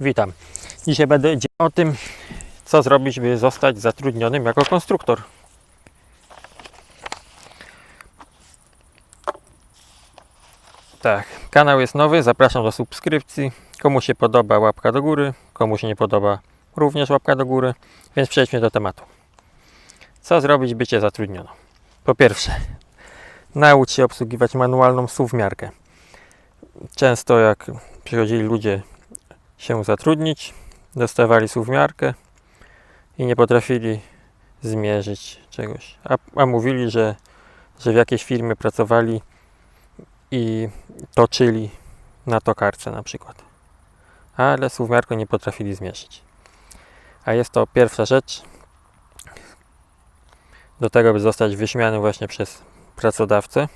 Witam. Dzisiaj będę o tym, co zrobić, by zostać zatrudnionym jako konstruktor. Tak, kanał jest nowy, zapraszam do subskrypcji. Komu się podoba, łapka do góry, komu się nie podoba, również łapka do góry. Więc przejdźmy do tematu. Co zrobić, by Cię zatrudniono? Po pierwsze, naucz się obsługiwać manualną suwmiarkę. Często jak przychodzili ludzie się zatrudnić, dostawali suwmiarkę i nie potrafili zmierzyć czegoś. A, a mówili, że, że w jakiejś firmie pracowali i toczyli na tokarce na przykład. Ale suwmiarką nie potrafili zmierzyć. A jest to pierwsza rzecz do tego, by zostać wyśmianym właśnie przez pracodawcę.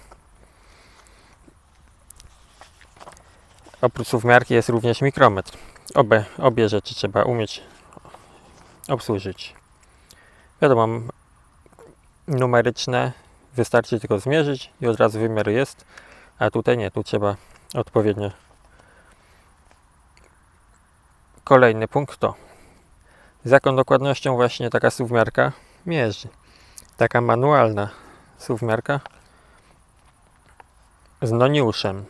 Oprócz suwmiarki jest również mikrometr. Obie, obie rzeczy trzeba umieć obsłużyć. Wiadomo, numeryczne wystarczy tylko zmierzyć i od razu wymiar jest, a tutaj nie, tu trzeba odpowiednio. Kolejny punkt to z jaką dokładnością właśnie taka suwmiarka mierzy. Taka manualna suwmiarka z noniuszem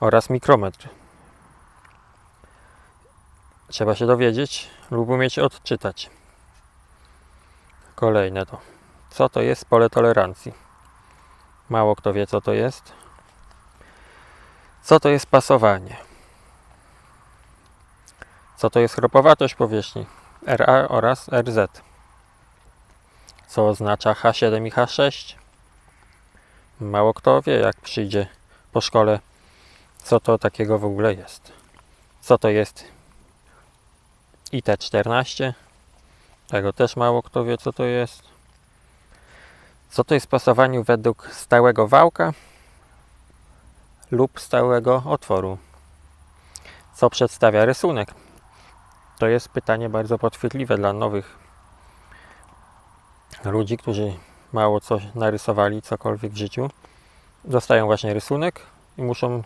oraz mikrometr. Trzeba się dowiedzieć lub umieć odczytać. Kolejne to. Co to jest pole tolerancji? Mało kto wie, co to jest. Co to jest pasowanie? Co to jest chropowatość powierzchni? RA oraz RZ. Co oznacza H7 i H6? Mało kto wie, jak przyjdzie po szkole, co to takiego w ogóle jest. Co to jest IT14? Tego też mało kto wie, co to jest. Co to jest pasowanie według stałego wałka lub stałego otworu? Co przedstawia rysunek? To jest pytanie bardzo podchwytliwe dla nowych ludzi, którzy mało coś narysowali, cokolwiek w życiu. Dostają właśnie rysunek i muszą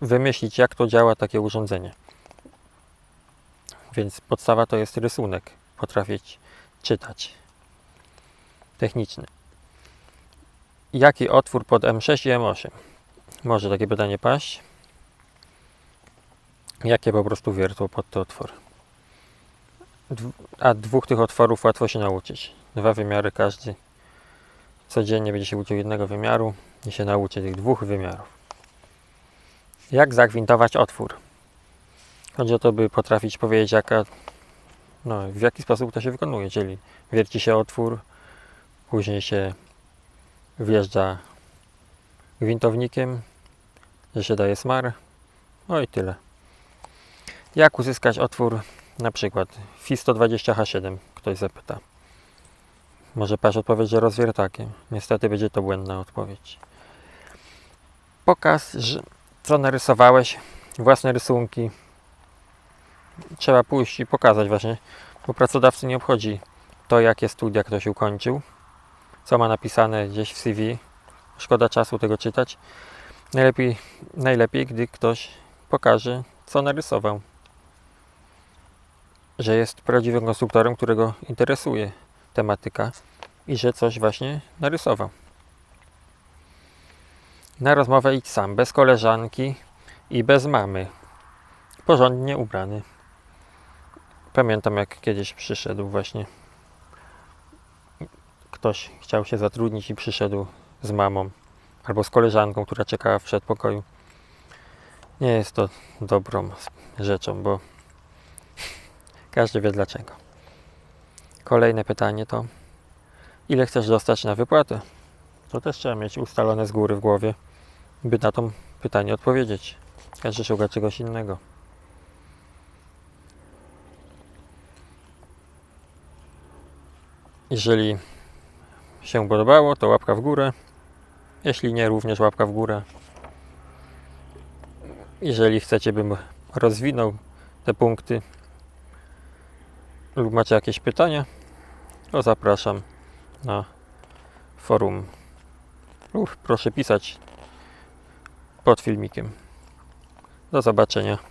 wymyślić, jak to działa takie urządzenie. Więc podstawa to jest rysunek, potrafić czytać. Techniczny. Jaki otwór pod M6 i M8? Może takie pytanie paść. Jakie po prostu wiertło pod te otwory? Dw- A dwóch tych otworów łatwo się nauczyć. Dwa wymiary każdy. Codziennie będzie się uczył jednego wymiaru i się nauczy tych dwóch wymiarów. Jak zagwintować otwór? Chodzi o to, by potrafić powiedzieć, jaka, no, w jaki sposób to się wykonuje. Czyli wierci się otwór, później się wjeżdża gwintownikiem, że się daje smar. No i tyle. Jak uzyskać otwór na przykład FI 120H7? Ktoś zapyta. Może patrz odpowiedź, że rozwiertakiem. Niestety będzie to błędna odpowiedź. Pokaż, co narysowałeś, własne rysunki. Trzeba pójść i pokazać właśnie, bo pracodawcy nie obchodzi to, jakie studia ktoś ukończył, co ma napisane gdzieś w CV. Szkoda czasu tego czytać. Najlepiej, najlepiej gdy ktoś pokaże, co narysował. Że jest prawdziwym konstruktorem, którego interesuje tematyka i że coś właśnie narysował. Na rozmowę idź sam, bez koleżanki i bez mamy. Porządnie ubrany. Pamiętam jak kiedyś przyszedł właśnie ktoś chciał się zatrudnić i przyszedł z mamą albo z koleżanką, która czekała w przedpokoju. Nie jest to dobrą rzeczą, bo każdy wie dlaczego. Kolejne pytanie to ile chcesz dostać na wypłatę? To też trzeba mieć ustalone z góry w głowie, by na to pytanie odpowiedzieć. Każdy szuka czegoś innego. Jeżeli się podobało, to łapka w górę. Jeśli nie, również łapka w górę. Jeżeli chcecie, bym rozwinął te punkty lub macie jakieś pytania, to zapraszam na forum. Lub proszę pisać pod filmikiem. Do zobaczenia.